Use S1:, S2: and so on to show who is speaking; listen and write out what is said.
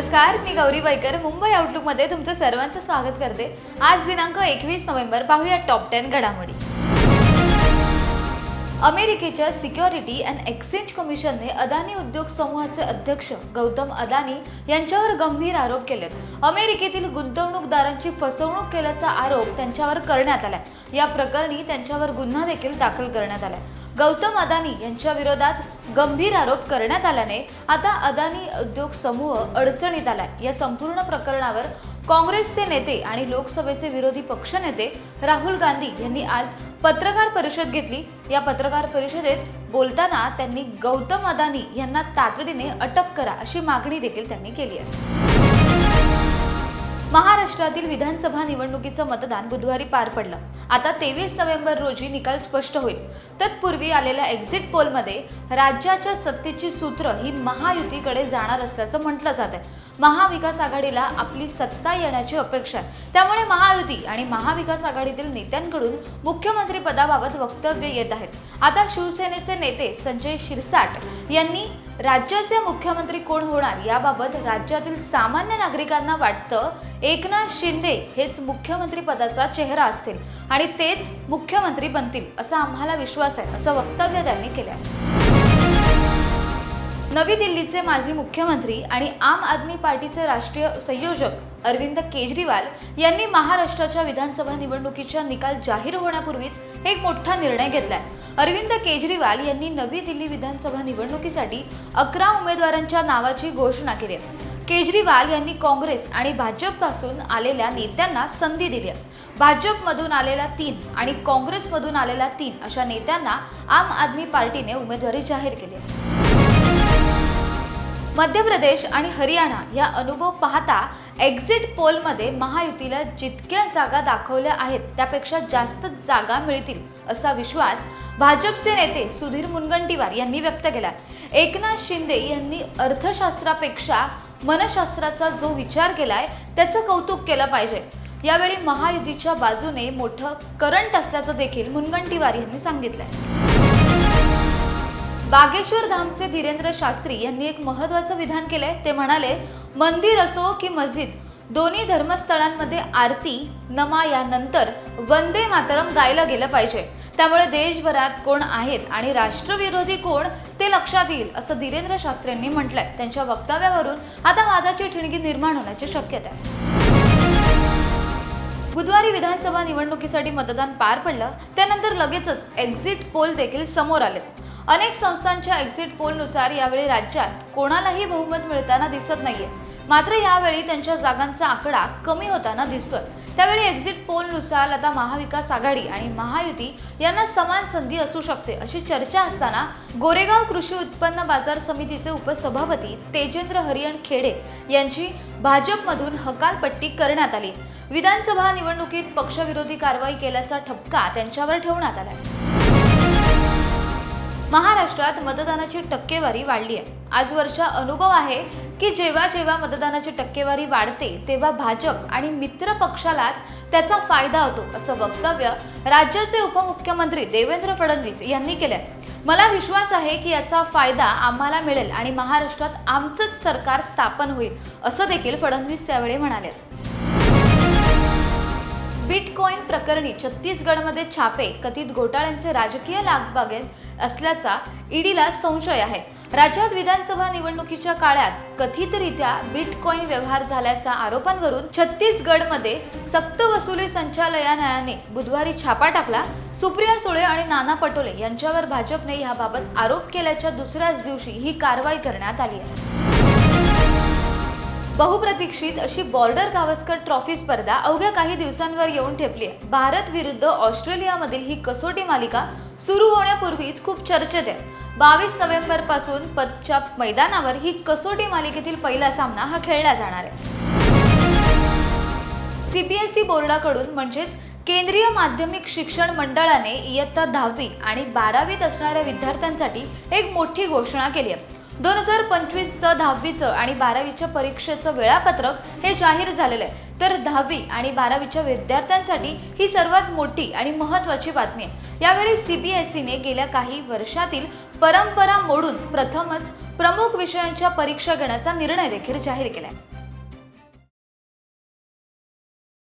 S1: नमस्कार मी गौरी बैकर मुंबई आउटलुकमध्ये तुमचं सर्वांचं स्वागत करते. आज दिनांक एकवीस नोव्हेंबर पाहूया टॉप टेन घडामोडी. अमेरिकेच्या सिक्युरिटी अँड एक्सचेंज कमिशनने अदानी उद्योग समूहाचे अध्यक्ष गौतम अदानी यांच्यावर गंभीर आरोप केलेत. अमेरिकेतील गुंतवणूकदारांची फसवणूक केल्याचा आरोप त्यांच्यावर करण्यात आलाय. या प्रकरणी त्यांच्यावर गुन्हा देखील दाखल करण्यात आलाय. गौतम अदानी यांच्या विरोधात गंभीर आरोप करण्यात आल्याने आता अदानी उद्योग समूह अडचणीत आलाय. या संपूर्ण प्रकरणावर काँग्रेसचे नेते आणि लोकसभेचे विरोधी पक्षनेते राहुल गांधी यांनी आज पत्रकार परिषद घेतली. या पत्रकार परिषदेत बोलताना त्यांनी गौतम अदानी यांना तातडीने अटक करा अशी मागणी देखील त्यांनी केली आहे. महाराष्ट्रातील विधानसभा निवडणुकीचं मतदान बुधवारी पार पडलं. आता तेवीस नोव्हेंबर रोजी निकाल स्पष्ट होईल. तत्पूर्वी आलेल्या एक्झिट पोलमध्ये राज्याच्या सत्तेची सूत्र ही महायुतीकडे जाणार असल्याचं म्हटलं जात आहे महाविकास आघाडीला आपली सत्ता येण्याची अपेक्षा आहे. त्यामुळे महायुती आणि महाविकास आघाडीतील नेत्यांकडून मुख्यमंत्री पदाबाबत वक्तव्य येत आहेत. आता शिवसेनेचे नेते संजय शिरसाट यांनी राज्याचे मुख्यमंत्री कोण होणार याबाबत राज्यातील सामान्य नागरिकांना वाटतं एकनाथ शिंदे हेच मुख्यमंत्री पदाचा चेहरा असतील आणि तेच मुख्यमंत्री बनतील असा आम्हाला विश्वास आहे असं वक्तव्य त्यांनी केलं आहे नवी दिल्लीचे माजी मुख्यमंत्री आणि आम आदमी पार्टीचे राष्ट्रीय संयोजक अरविंद केजरीवाल यांनी महाराष्ट्राच्या विधानसभा निवडणुकीच्या निकाल जाहीर होण्यापूर्वीच एक मोठा निर्णय घेतलाय. अरविंद केजरीवाल यांनी नवी दिल्ली विधानसभा निवडणुकीसाठी अकरा उमेदवारांच्या नावाची घोषणा केली आहे. केजरीवाल यांनी काँग्रेस आणि भाजपपासून आलेल्या नेत्यांना संधी दिली आहे. भाजपमधून आलेल्या तीन आणि काँग्रेसमधून आलेल्या तीन अशा नेत्यांना आम आदमी पार्टीने उमेदवारी जाहीर केली आहे. मध्य प्रदेश आणि हरियाणा या अनुभव पाहता एक्झिट पोलमध्ये महायुतीला जितक्या जागा दाखवल्या आहेत त्यापेक्षा जास्त जागा मिळतील असा विश्वास भाजपचे नेते सुधीर मुनगंटीवार यांनी व्यक्त केला एकनाथ शिंदे यांनी अर्थशास्त्रापेक्षा मनशास्त्राचा जो विचार केलाय त्याचं कौतुक केलं पाहिजे. यावेळी महायुतीच्या बाजूने मोठं करंट असल्याचं देखील मुनगंटीवार यांनी सांगितलंय. बागेश्वर धामचे धीरेंद्र शास्त्री यांनी एक महत्वाचं विधान केलंय. ते म्हणाले मंदिर असो की मस्जिद दोन्ही धर्मस्थळांमध्ये आरती नमा यानंतर वंदे मातरम गायलं गेलं पाहिजे. त्यामुळे देशभरात कोण आहेत आणि राष्ट्रविरोधी कोण ते लक्षात येईल असं धीरेंद्र शास्त्रींनी म्हटलंय. त्यांच्या वक्तव्यावरून आता वादाची ठिणगी निर्माण होण्याची शक्यता आहे. बुधवारी विधानसभा निवडणुकीसाठी मतदान पार पडलं त्यानंतर लगेचच एक्झिट पोल देखील समोर आले अनेक संस्थांच्या एक्झिट पोलनुसार यावेळी राज्यात कोणालाही बहुमत मिळताना दिसत नाहीये. मात्र यावेळी त्यांच्या जागांचा आकडा कमी होताना दिसतोय. त्यावेळी एक्झिट पोलनुसार आता महाविकास आघाडी आणि महायुती यांना समान संधी असू शकते अशी चर्चा असताना गोरेगाव कृषी उत्पन्न बाजार समितीचे उपसभापती तेजेंद्र हरियण खेडे यांची भाजपमधून हकालपट्टी करण्यात आली. विधानसभा निवडणुकीत पक्षविरोधी कारवाई केल्याचा ठपका त्यांच्यावर ठेवण्यात आला महाराष्ट्रात मतदानाची टक्केवारी वाढली आहे आजवरचा अनुभव आहे की जेव्हा जेव्हा मतदानाची टक्केवारी वाढते तेव्हा भाजप आणि मित्र पक्षालाच त्याचा फायदा होतो असं वक्तव्य राज्याचे उपमुख्यमंत्री देवेंद्र फडणवीस यांनी केलंय. मला विश्वास आहे की याचा फायदा आम्हाला मिळेल आणि महाराष्ट्रात आमचंच सरकार स्थापन होईल असं देखील फडणवीस त्यावेळी म्हणाले. बिटकॉईन प्रकरणी छत्तीसगडमध्ये छापे कथित घोटाळ्यांचे राजकीय लागबागेत असल्याचा ईडीला संशय आहे. राज्यात विधानसभा निवडणुकीच्या काळात कथितरित्या बिटकॉईन व्यवहार झाल्याच्या आरोपांवरून छत्तीसगडमध्ये सक्तवसुली संचालनालयाने बुधवारी छापा टाकला. सुप्रिया सुळे आणि नाना पटोले यांच्यावर भाजपने याबाबत आरोप केल्याच्या दुसऱ्याच दिवशी ही कारवाई करण्यात आली आहे. बहुप्रतीक्षित अशी बॉर्डर गावस्कर ट्रॉफी स्पर्धा अवघ्या काही दिवसांवर येऊन ठेपली आहे. भारत विरुद्ध ऑस्ट्रेलियामधील ही कसोटी मालिका सुरू होण्यापूर्वीच खूप चर्चेत आहे. बावीस नोव्हेंबरपासून पदच्या मैदानावर ही कसोटी मालिकेतील पहिला सामना हा खेळला जाणार आहे. सीबीएसई बोर्डाकडून म्हणजेच केंद्रीय माध्यमिक शिक्षण मंडळाने इयत्ता दहावी आणि बारावीत असणाऱ्या विद्यार्थ्यांसाठी एक मोठी घोषणा केली आहे. दोन हजार पंचवीसचं दहावीचं आणि बारावीच्या परीक्षेचं वेळापत्रक हे जाहीर झालेलं आहे. तर दहावी आणि बारावीच्या विद्यार्थ्यांसाठी ही सर्वात मोठी आणि महत्त्वाची बातमी आहे. यावेळी सीबीएसईने गेल्या काही वर्षातील परंपरा मोडून प्रथमच प्रमुख विषयांच्या परीक्षा घेण्याचा निर्णय देखील जाहीर केला आहे.